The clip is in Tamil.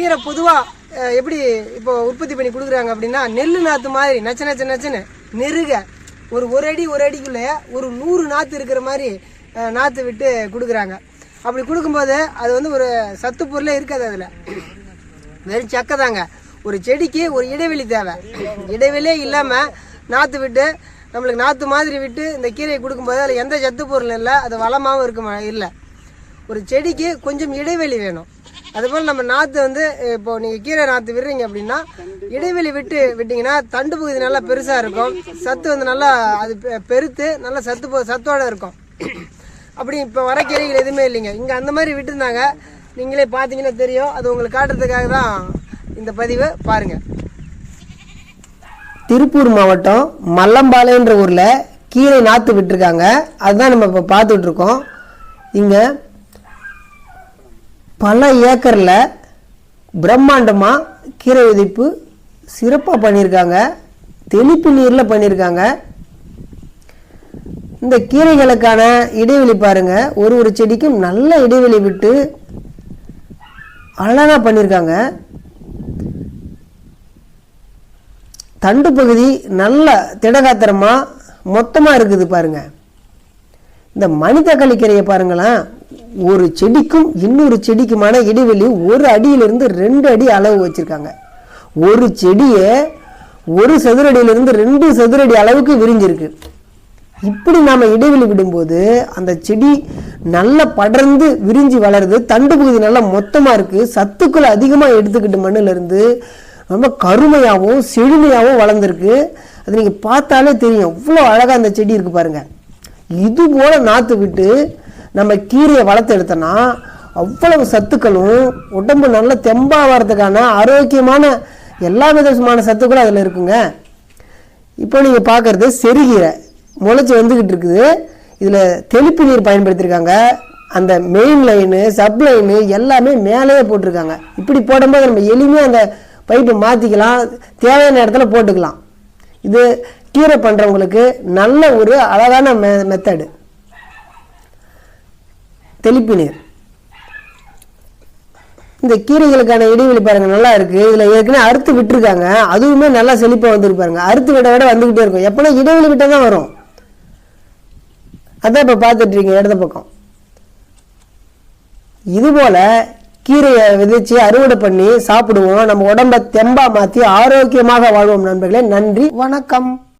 கீரை பொதுவாக எப்படி இப்போ உற்பத்தி பண்ணி கொடுக்குறாங்க அப்படின்னா நெல் நாற்று மாதிரி நச்ச நச்ச நச்சுன்னு நெருக. ஒரு ஒரு அடி ஒரு அடிக்குள்ளே ஒரு நூறு நாற்று இருக்கிற மாதிரி நாற்று விட்டு கொடுக்குறாங்க. அப்படி கொடுக்கும்போது அது வந்து ஒரு சத்து பொருளே இருக்காது அதில். வெறும் சக்கை தாங்க. ஒரு செடிக்கு ஒரு இடைவெளி தேவை. இடைவெளியே இல்லாமல் நாற்று விட்டு நம்மளுக்கு நாற்று மாதிரி விட்டு இந்த கீரையை கொடுக்கும்போது அதில் எந்த சத்து பொருளும் இல்லை அது வளமாகவும் இருக்க இல்லை. ஒரு செடிக்கு கொஞ்சம் இடைவெளி வேணும். அதுபோல் நம்ம நாற்று வந்து இப்போ நீங்கள் கீரை நாற்று விடுறீங்க அப்படின்னா இடைவெளி விட்டு விட்டிங்கன்னா தண்டு பகுதி நல்லா பெருசாக இருக்கும். சத்து வந்து நல்லா அது பெ- பெருத்து நல்லா சத்து போ- சத்தோடு இருக்கும். அப்படி இப்போ வர கீரைகள் எதுவுமே இல்லைங்க. இங்கே அந்த மாதிரி விட்டுருந்தாங்க. நீங்களே பார்த்தீங்கன்னா தெரியும். அது உங்களுக்கு காட்டுறதுக்காக தான் இந்த பதிவை. பாருங்கள் திருப்பூர் மாவட்டம் மல்லம்பாளையன்ற ஊரில் கீரை நாற்று விட்டுருக்காங்க. அதுதான் நம்ம இப்போ பார்த்துட்ருக்கோம் இங்கே பல ஏக்கரில் பிரம்மாண்டமாக கீரை விதைப்பு சிறப்பாக பண்ணியிருக்காங்க தெளிப்பு நீரில் பண்ணியிருக்காங்க இந்த கீரைகளுக்கான இடைவெளி பாருங்கள் ஒரு ஒரு செடிக்கும் நல்ல இடைவெளி விட்டு அழகாக பண்ணியிருக்காங்க தண்டு பகுதி நல்ல திடகாத்திரமாக மொத்தமாக இருக்குது பாருங்கள் இந்த மனிதக்காளி கீரையை பாருங்களேன். ஒரு செடிக்கும் இன்னொரு செடிக்குமான இடைவெளி ஒரு அடியிலிருந்து ரெண்டு அடி அளவு வச்சுருக்காங்க. ஒரு செடியை ஒரு சதுரடியிலிருந்து ரெண்டு சதுரடி அளவுக்கு விரிஞ்சிருக்கு. இப்படி நாம் இடைவெளி விடும்போது அந்த செடி நல்லா படர்ந்து விரிஞ்சு வளருது தண்டு பகுதி நல்லா மொத்தமாக இருக்குது சத்துக்களை அதிகமாக எடுத்துக்கிட்டு மண்ணுலேருந்து ரொம்ப கருமையாகவும் செழுமையாகவும் வளர்ந்துருக்கு. அது நீங்கள் பார்த்தாலே தெரியும். எவ்வளோ அழகாக அந்த செடி இருக்குது பாருங்கள் இது போல் நாற்று விட்டு நம்ம கீரையை வளர்த்து எடுத்தோன்னா அவ்வளவு சத்துக்களும் உடம்பு நல்ல தெம்பாகிறதுக்கான ஆரோக்கியமான எல்லா விதமான சத்துக்களும் அதில் இருக்குங்க. இப்போ நீங்கள் பார்க்குறது செருகீரை. முளைச்சி வந்துக்கிட்டு இருக்குது. இதில் தெளிப்பு நீர் பயன்படுத்தியிருக்காங்க அந்த மெயின் லைனு சப் லைனு எல்லாமே மேலேயே போட்டிருக்காங்க. இப்படி போடும்போது நம்ம எளிமையாக அந்த பைப்பை மாற்றிக்கலாம் தேவையான இடத்துல போட்டுக்கலாம். இது கீரை பண்ணுறவங்களுக்கு நல்ல ஒரு அழகான மெ மெத்தடு தெளிப்பு நீர். இந்த கீரைகளுக்கான இடைவெளி பாருங்க நல்லா இருக்கு. இதுல ஏற்கனவே அறுத்து விட்டுருக்காங்க. அதுவுமே நல்லா செழிப்பா வந்துருக்கு பாருங்க. அறுத்து விட விட வந்துகிட்டே இருக்கும். எப்பனா இடைவெளி விட்ட தான் வரும். அதான் இப்ப பார்த்துட்டு இருக்கீங்க இடது பக்கம். இது போல கீரையை விதைச்சு அறுவடை பண்ணி சாப்பிடுவோம். நம்ம உடம்ப தெம்பா மாத்தி ஆரோக்கியமாக வாழ்வோம் நண்பர்களே. நன்றி. வணக்கம்.